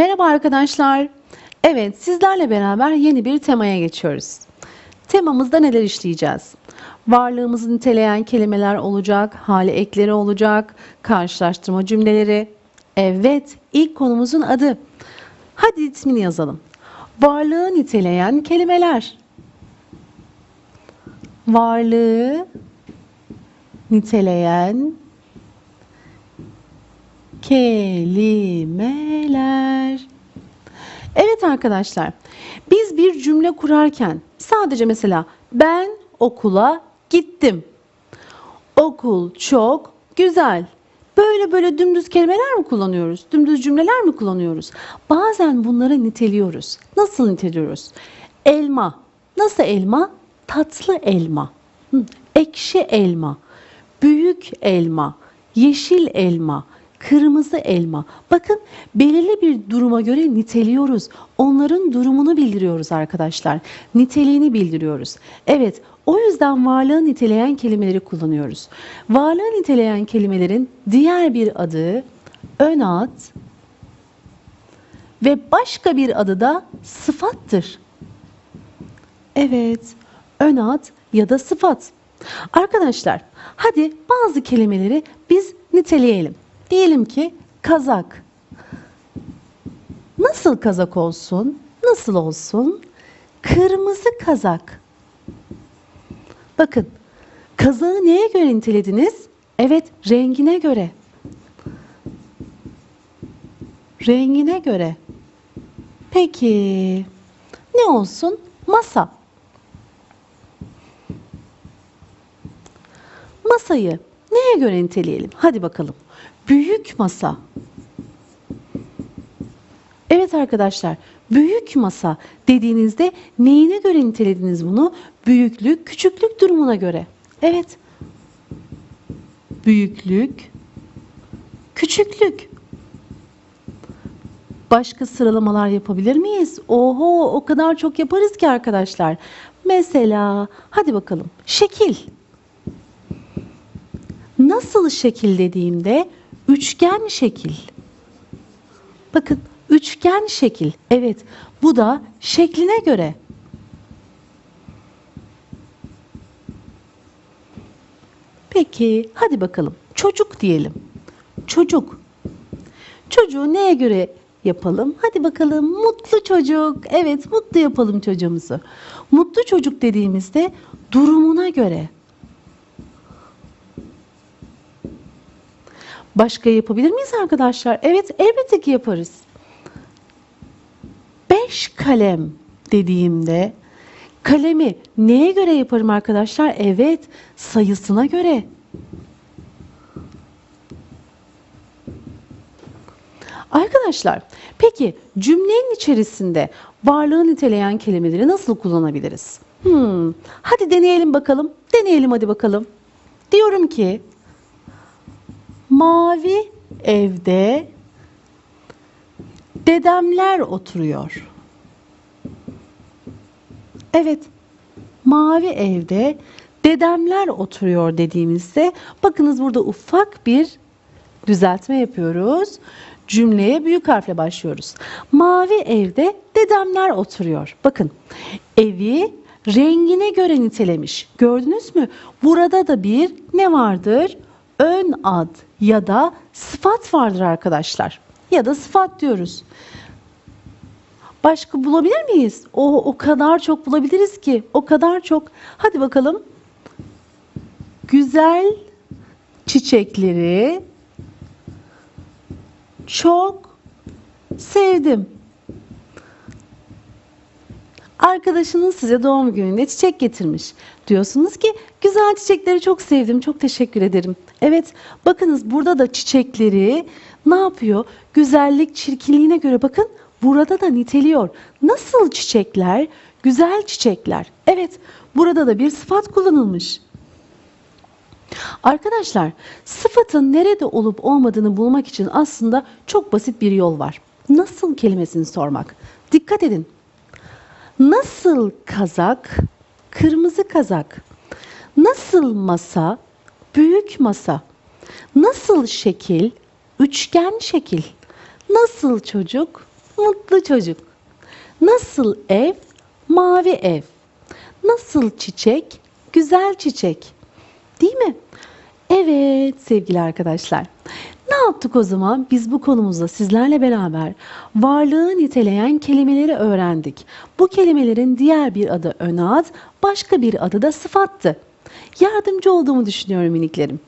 Merhaba arkadaşlar. Evet, sizlerle beraber yeni bir temaya geçiyoruz. Temamızda neler işleyeceğiz? Varlığımızı niteleyen kelimeler olacak, hali ekleri olacak, karşılaştırma cümleleri. Evet, ilk konumuzun adı. Hadi ismini yazalım. Varlığı niteleyen kelimeler. Varlığı niteleyen kelimeler. Evet arkadaşlar, biz bir cümle kurarken sadece mesela ben okula gittim. Okul çok güzel. Böyle böyle dümdüz kelimeler mi kullanıyoruz? Dümdüz cümleler mi kullanıyoruz? Bazen bunları niteliyoruz. Nasıl niteliyoruz? Elma. Nasıl elma? Tatlı elma. Ekşi elma. Büyük elma. Yeşil elma. Kırmızı elma. Bakın belirli bir duruma göre niteliyoruz. Onların durumunu bildiriyoruz arkadaşlar. Niteliğini bildiriyoruz. Evet, o yüzden varlığı niteleyen kelimeleri kullanıyoruz. Varlığı niteleyen kelimelerin diğer bir adı ön ad ve başka bir adı da sıfattır. Evet, ön ad ya da sıfat. Arkadaşlar, hadi bazı kelimeleri biz niteleyelim. Diyelim ki kazak. Nasıl kazak olsun? Nasıl olsun? Kırmızı kazak. Bakın, kazağı neye göre nitelediniz? Evet, rengine göre. Rengine göre. Peki, ne olsun? Masa. Masayı neye göre niteleyelim? Hadi bakalım. Büyük masa. Evet arkadaşlar, büyük masa dediğinizde neyine göre nitelediniz bunu? Büyüklük, küçüklük durumuna göre. Evet. Büyüklük, küçüklük. Başka sıralamalar yapabilir miyiz? Oho, o kadar çok yaparız ki arkadaşlar. Mesela, hadi bakalım. Şekil. Nasıl şekil dediğimde üçgen şekil. Bakın üçgen şekil. Evet bu da şekline göre. Peki hadi bakalım çocuk diyelim. Çocuk. Çocuğu neye göre yapalım? Hadi bakalım mutlu çocuk. Evet mutlu yapalım çocuğumuzu. Mutlu çocuk dediğimizde durumuna göre. Başka yapabilir miyiz arkadaşlar? Evet elbette ki yaparız. Beş kalem dediğimde kalemi neye göre yaparım arkadaşlar? Evet sayısına göre. Arkadaşlar peki cümlenin içerisinde varlığı niteleyen kelimeleri nasıl kullanabiliriz? Hmm, hadi deneyelim bakalım. Deneyelim hadi bakalım. Diyorum ki Mavi evde dedemler oturuyor. Evet, mavi evde dedemler oturuyor dediğimizde bakınız burada ufak bir düzeltme yapıyoruz. Cümleye büyük harfle başlıyoruz. Mavi evde dedemler oturuyor. Bakın evi rengine göre nitelemiş. Gördünüz mü? Burada da bir ne vardır? Ön ad ya da sıfat vardır arkadaşlar. Ya da sıfat diyoruz. Başka bulabilir miyiz? O o kadar çok bulabiliriz ki. O kadar çok. Hadi bakalım. Güzel çiçekleri çok sevdim. Arkadaşınız size doğum gününde çiçek getirmiş. Diyorsunuz ki güzel çiçekleri çok sevdim, çok teşekkür ederim. Evet bakınız burada da çiçekleri ne yapıyor? Güzellik çirkinliğine göre bakın burada da niteliyor. Nasıl çiçekler? Güzel çiçekler. Evet burada da bir sıfat kullanılmış. Arkadaşlar sıfatın nerede olup olmadığını bulmak için aslında çok basit bir yol var. Nasıl kelimesini sormak. Dikkat edin. Nasıl kazak? Kırmızı kazak. Nasıl masa? Büyük masa. Nasıl şekil? Üçgen şekil. Nasıl çocuk? mutlu çocuk. Nasıl ev? Mavi ev. Nasıl çiçek? Güzel çiçek. Değil mi? Evet sevgili arkadaşlar. Ne yaptık o zaman? Biz bu konumuzda sizlerle beraber varlığı niteleyen kelimeleri öğrendik. Bu kelimelerin diğer bir adı ön ad, başka bir adı da sıfattı. Yardımcı olduğumu düşünüyorum miniklerim.